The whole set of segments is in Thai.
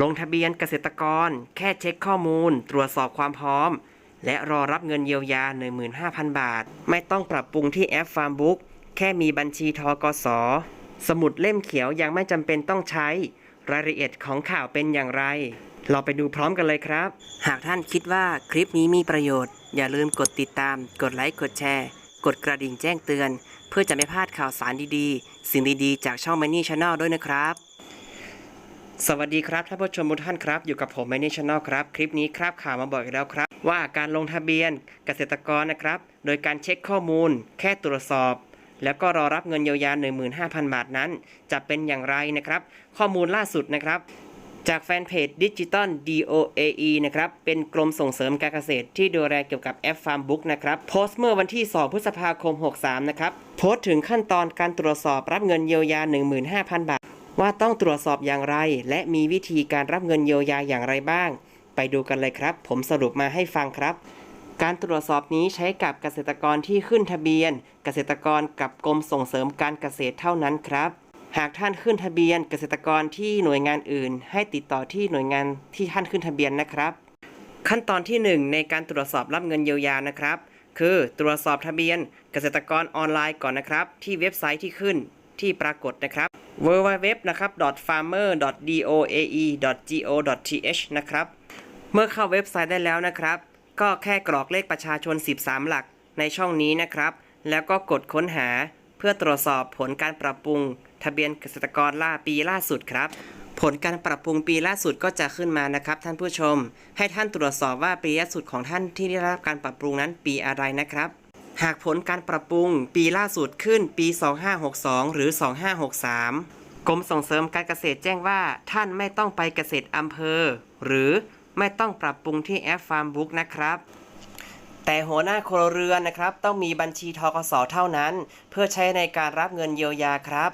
ลงทะเบียนเกษตรกร แค่เช็คข้อมูล ตรวจสอบความพร้อม และรอรับเงินเยียวยา 15,000 บาท ไม่ต้องปรับปรุงที่แอป Farmbook แค่มีบัญชีทกส สมุดเล่มเขียวยังไม่จำเป็นต้องใช้ รายละเอียดของข่าวเป็นอย่างไร เราไปดูพร้อมกันเลยครับ หากท่านคิดว่าคลิปนี้มีประโยชน์ อย่าลืมกดติดตาม กดไลค์ กดแชร์ กดกระดิ่งแจ้งเตือน เพื่อจะไม่พลาดข่าวสารดีๆ สิ่งดีๆ จากช่อง Money Channel ด้วยนะครับ สวัสดีครับท่านผู้ชมทุกท่านครับ อยู่กับผม Money Channel ครับ คลิปนี้ครับข่าวมาบอกอีกแล้วครับ ว่าการลงทะเบียนเกษตรกรนะครับ โดยการเช็คข้อมูล แค่ตรวจสอบ แล้วก็รอรับเงินเยียวยา 15,000 บาทนั้น จะเป็นอย่างไรนะครับ ข้อมูลล่าสุดนะครับ จากแฟนเพจดิจิตอล DOAE นะครับ เป็นกรมส่งเสริมการเกษตรที่ดูแลเกี่ยวกับแอป Farmbook นะครับโพสต์เมื่อวันที่ 2 พฤษภาคม 63 นะครับโพสต์ถึงขั้นตอนการตรวจสอบรับเงินเยียวยา 15,000 บาท ว่าต้องตรวจสอบอย่างไร และมีวิธีการรับเงินเยียวยาอย่างไรบ้าง ไปดูกันเลยครับ ผมสรุปมาให้ฟังครับ การตรวจสอบนี้ใช้กับเกษตรกรที่ขึ้นทะเบียน เกษตรกรกับกรมส่งเสริมการเกษตรเท่านั้นครับ หากท่านขึ้นทะเบียน เกษตรกรที่หน่วยงานอื่น ให้ติดต่อที่หน่วยงานที่ท่านขึ้นทะเบียนนะครับ ขั้นตอนที่ 1 ในการตรวจสอบรับเงินเยียวยานะครับ คือตรวจสอบทะเบียน เกษตรกรออนไลน์ก่อนนะครับ ที่เว็บไซต์ที่ขึ้นที่ปรากฏนะครับ www นะครับ farmer.doae.go.th นะครับ เมื่อเข้าเว็บไซต์ได้แล้วนะครับ ก็แค่กรอกเลขประชาชน 13 หลักในช่องนี้นะครับ แล้วก็กดค้นหาเพื่อตรวจสอบผลการปรับปรุง ทะเบียนเกษตรกรล่าปีล่าสุดครับ ผลการปรับปรุงปีล่าสุดก็จะขึ้นมานะครับ ท่านผู้ชม ให้ท่านตรวจสอบว่าปีล่าสุดของท่านที่ได้รับการปรับปรุงนั้นปีอะไรนะครับ หากผลการปรับปรุงปีล่าสุดขึ้นปี 2562 หรือ 2563 กรมส่งเสริมการเกษตรแจ้งว่า ท่านไม่ต้องไปเกษตรอำเภอ หรือไม่ต้องปรับปรุงที่แอป Farmbook นะครับแต่หัวหน้าครัวเรือนนะครับ ต้องมีบัญชีทกสเท่านั้น เพื่อใช้ในการรับเงินเยียวยาครับ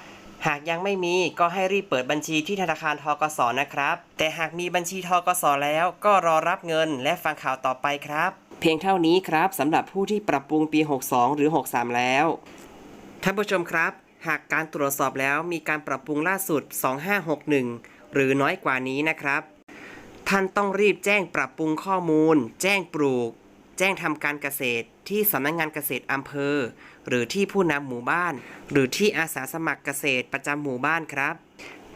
หากยังไม่มีก็ให้รีบเปิดบัญชีที่ธนาคารทกสนะครับ แต่หากมีบัญชีทกสแล้วก็รอรับเงินและฟังข่าวต่อไปครับ เพียงเท่านี้ครับสำหรับผู้ที่ปรับปรุงปี 62 หรือ 63 แล้ว ท่านผู้ชมครับ หากการตรวจสอบแล้วมีการปรับปรุงล่าสุด 2561 หรือน้อยกว่านี้นะครับ ท่านต้องรีบแจ้งปรับปรุงข้อมูล แจ้งปลูก แจ้งทำการเกษตรที่สำนักงานเกษตรอำเภอ หรือที่ผู้นำหมู่บ้าน หรือที่อาสาสมัครเกษตรประจำหมู่บ้านครับ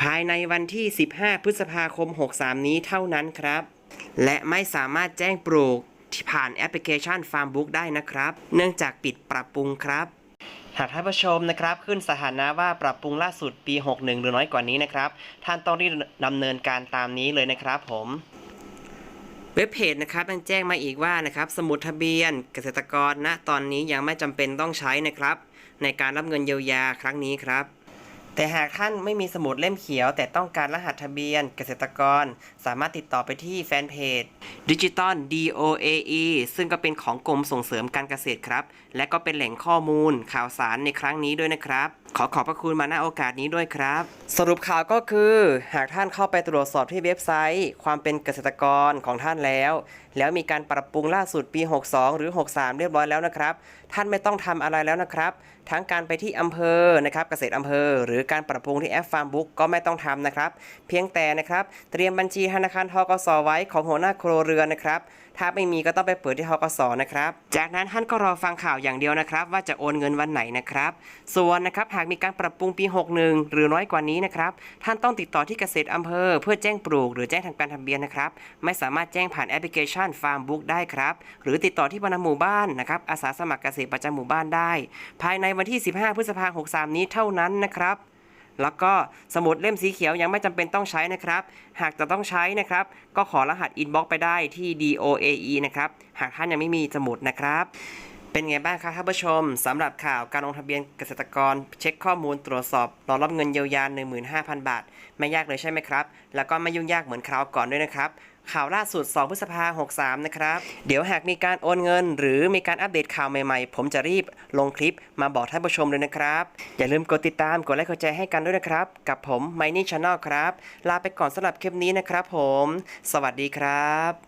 ภายในวันที่ 15 พฤษภาคม 63 นี้เท่านั้นครับ และไม่สามารถแจ้งปลูกที่ผ่านแอปพลิเคชัน Farmbook ได้นะครับ เนื่องจากปิดปรับปรุงครับ หากท่านผู้ชมนะครับ ขึ้นสถานะว่าปรับปรุงล่าสุดปี 61 หรือน้อยกว่านี้นะครับ ท่านต้องรีบดำเนินการตามนี้เลยนะครับผม เว็บเพจนะครับยังแจ้งมาอีกว่านะครับสมุดทะเบียนเกษตรกรณตอนนี้ยังไม่จำเป็นต้องใช้นะครับ ในการรับเงินเยียวยาครั้งนี้ครับ แต่หากท่านไม่มีสมุดเล่มเขียว แต่ต้องการรหัสทะเบียนเกษตรกร สามารถติดต่อไปที่แฟนเพจดิจิตอล DOAE ซึ่งก็เป็นของกรมส่งเสริมการเกษตรครับ และก็เป็นแหล่งข้อมูลข่าวสารในครั้งนี้ด้วยนะครับ ขอขอบพระคุณมาณโอกาสนี้ด้วยครับ สรุปข่าวก็คือ หากท่านเข้าไปตรวจสอบที่เว็บไซต์ ความเป็นเกษตรกรของท่านแล้ว แล้วมีการปรับปรุงล่าสุดปี 62 หรือ 63 เรียบร้อยแล้วนะครับ ท่านไม่ต้องทำอะไรแล้วนะครับ ทั้งการไปที่อำเภอนะครับเกษตรอำเภอหรือการปรับปรุงที่แอป Farmbook ก็ไม่ต้องทำนะครับ เพียงแต่นะครับ เตรียมบัญชีธนาคารทกสไว้ของหัวหน้าครัวเรือนนะครับถ้าไม่มีก็ต้องไปเปิดที่ทกสนะครับ จากนั้นท่านก็รอฟังข่าวอย่างเดียวนะครับ ว่าจะโอนเงินวันไหนนะครับ ส่วนนะครับหากมีการปรับปรุงปี 61 หรือน้อยกว่านี้นะครับ ท่านต้องติดต่อที่เกษตรอำเภอ เพื่อแจ้งปลูก หรือแจ้งทำการทะเบียนนะครับ ไม่สามารถแจ้งผ่านแอปพลิเคชัน Farmbook ได้ครับ หรือติดต่อที่บรรณหมู่บ้านนะครับ อาสาสมัครเกษตรประจำหมู่บ้านได้ ภายในวันที่ 15 พฤษภาคม 63 นี้เท่านั้นนะครับ แล้วก็สมุดเล่มสีเขียวยังไม่จำเป็นต้องใช้นะครับ หากจะต้องใช้นะครับ ก็ขอรหัสอินบ็อกไปได้ที่ DOAE นะครับ หากท่านยังไม่มีสมุดนะครับ เป็นไงบ้างครับท่านผู้ชมสำหรับข่าวการลงทะเบียนเกษตรกร เช็คข้อมูลตรวจสอบรอรับเงินเยียวยา15,000 บาท ไม่ยากเลยใช่ไหมครับ แล้วก็ไม่ยุ่งยากเหมือนคราวก่อนด้วยนะครับข่าวล่าสุด 2 พฤษภาคม63 นะครับ เดี๋ยวหากมีการโอนเงิน หรือมีการอัปเดตข่าวใหม่ๆ ผมจะรีบลงคลิปมาบอกท่านผู้ชมเลยนะครับ อย่าลืมกดติดตาม กดไลค์กดแชร์ให้กันด้วยนะครับ กับผม m i n y Channel ครับ ลาไปก่อนสำหรับคลิปนี้นะครับผม สวัสดีครับ